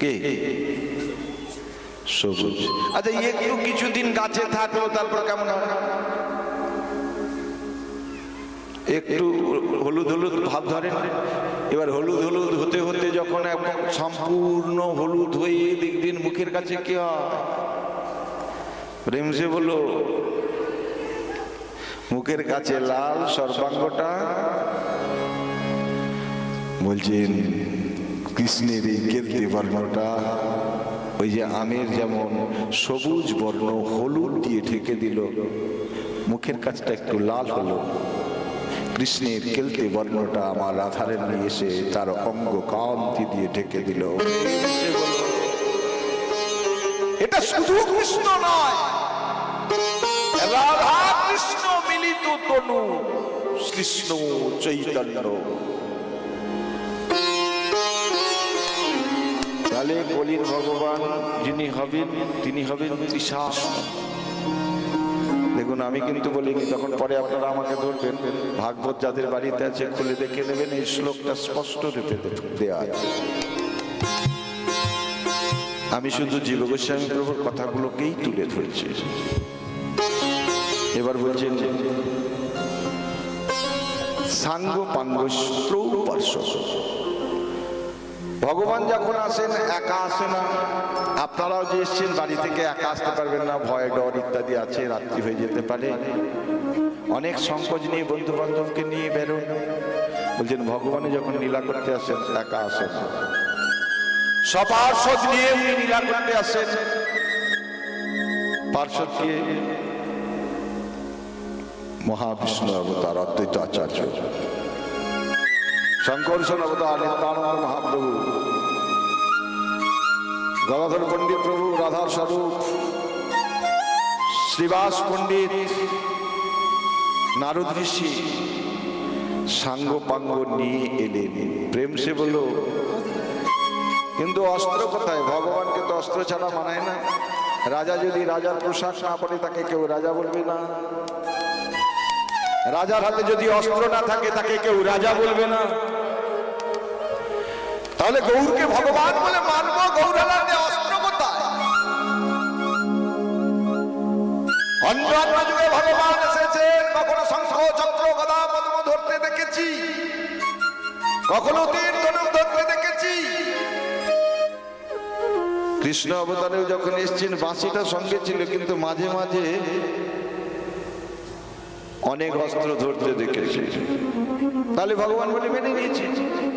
কে? সবুজ। আচ্ছা একটু কিছুদিন গাছে থাকল তারপর কেমন হয়? একটু হলুদ হলুদ ভাব ধরে না? এবার হলুদ হলুদ হতে হতে যখন একদম সম্পূর্ণ হলুদ হয়ে দিক দিন মুখের কাছে কি হয়? বলল মুখের কাছে লাল সর্বাঙ্গটা। বলছেন কৃষ্ণের এই কেলতে বর্ণটা, ওই যে আমের যেমন সবুজ বর্ণ হলুদ দিয়ে ঢেকে দিল, মুখের কাছটা একটু লাল হলো। কৃষ্ণের কেলতে বর্ণটা আমার রাধারে নিয়ে এসে তার অঙ্গ কান্তি দিয়ে ঢেকে দিল। এটা শুধু কৃষ্ণ নয়, রাধা কৃষ্ণ মিলিত তনু কৃষ্ণ চৈতন্য। তাহলে কলির ভগবান যিনি হবেন, তিনি হবেন ত্রিশাস দেখুন, আমি কিন্তু বলিনি তখন পরে আপনারা আমাকে ধরবেন, ভাগবত যাদের বাড়িতে আছে, খুলে দেখে নেবেন, এই শ্লোকটা স্পষ্ট রূপে দেওয়া আমি শুধু জীব গোস্বামী প্রভুর কথাগুলোকেই তুলে ধরেছি। এবার বলছেন, সাঙ্গ পাঙ্গ স্ত্রৌপার্শ ভগবান যখন আসেন, একা আসে না। আপনারাও যে এসছেন, বাড়ি থেকে একা আসতে পারবেন না। ভয় ডর ইত্যাদি আছে, রাত্রি হয়ে যেতে পারে। অনেক সংকোচ নিয়ে বন্ধু বান্ধবকে নিয়ে বেরোন। বলছেন ভগবানে যখন লীলা করতে আসেন, একা আসেন সপার্ষদ নিয়ে উনি লীলা করতে আসেন। পার্শ্বদকে মহাবিষ্ণু অবতার, অদ্বৈত আচার্য। শঙ্কর্ষণ অবতার নিত্যানন্দ মহাপ্রভু। গদাধর পণ্ডিত প্রভু, রাধার স্বরূপ শ্রীবাস পণ্ডিত, নারদ ঋষি সাঙ্গ পাঙ্গ নিয়ে এলেন। প্রেম সে বলল, কিন্তু অস্ত্র কোথায়? ভগবানকে তো অস্ত্র ছাড়া মানায় না। রাজা যদি রাজার পোশাক না পরে, তাকে কেউ রাজা বলবে না। রাজার হাতে যদি অস্ত্র না থাকে, তাকে কেউ রাজা বলবে না। তাহলে গৌরকে ভগবান বলে মানবো গৌরালাতে অস্ত্র কোথায়? অন্য যুগে ভগবান এসেছেন, কখনো শঙ্খ, চক্র, গদা, পদ্ম ধরতে দেখেছি। কখনো তীর ধরতে দেখেছি। কৃষ্ণ অবতারেও যখন এসছেন, বাঁশিটা সঙ্গে ছিল, কিন্তু মাঝে মাঝে অনেক অস্ত্র ধরতে দেখেছি। তাহলে ভগবান বলে মেনে নিয়েছি।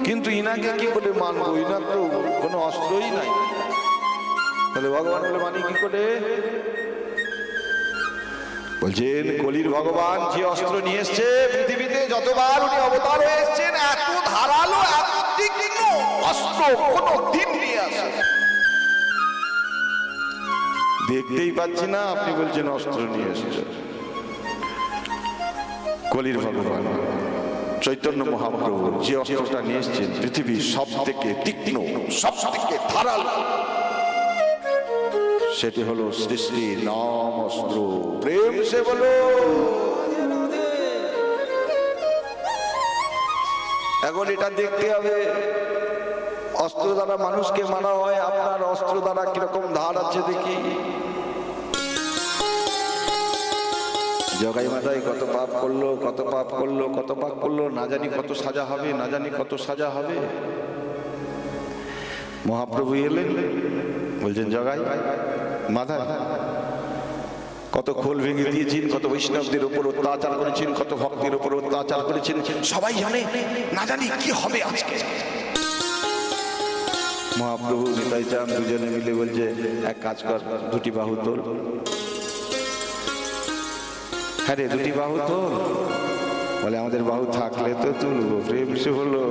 কিন্তু ইনাকে কি করে মানবো? ইনার তো কোনো অস্ত্রই নাই। তাহলে ভগবান বলে মানি কি করে? বলছেন, কলির ভগবান যে অস্ত্র নিয়ে এসছে, পৃথিবীতে যতবার উনি অবতার হয়ে এসছেন, এত ধারালো, এত তীক্ষ্ণ অস্ত্র কোনো দিন নিয়ে আসে দেখতেই পাচ্ছি না, আপনি বলছেন অস্ত্র নিয়ে এসেছেন কলির ভগবান। চৈতন্য মহাপ্রভু যে অস্ত্রটা নিয়ে এসছেন পৃথিবীর সব থেকে তীক্ষ্ণ সব থেকে ধারালো। সেটি হলো শ্রী শ্রী নাম অস্ত্র প্রেম সে বলো। এখন এটা দেখতে হবে। অস্ত্র দ্বারা মানুষকে মারা হয় আপনার অস্ত্র দ্বারা কীরকম ধার আছে দেখি। জগাই মাথায় কত পাপ করল, কত পাপ করল, কত পাপ করল, না জানি কত সাজা হবে, না জানি কত সাজা হবে। মহাপ্রভু এলেন, বলছেন, জগাই মাথায় কত খোল ভেঙে দিয়েছেন, কত বৈষ্ণবদের উপর অত্যাচার করেছেন, কত ভক্তের উপর অত্যাচার করেছেন, সবাই জানে, না জানি কি হবে আজকে। মহাপ্রভু নিতাই চান দুজনে মিলে বলছে, এক কাজ কর, দুটি বাহু তোল। হ্যাঁ রে দুটি বাহু তোল বলে, আমাদের বাহু থাকলে তো তুলবো, প্রেম সে হলো।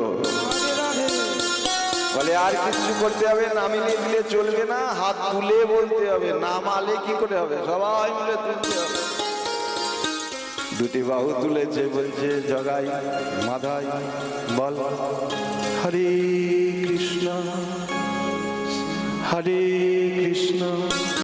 বলে, আর কিছু করতে হবে নামিলে দিলে চলবে না, হাত তুলে বলতে হবে, নামালে কি করে হবে? সবাই মিলে তুলতে হবে। দুটি বাহু তুলেছে, বলছে, জগাই, মাধাই, বল, হরে কৃষ্ণ হরে কৃষ্ণ।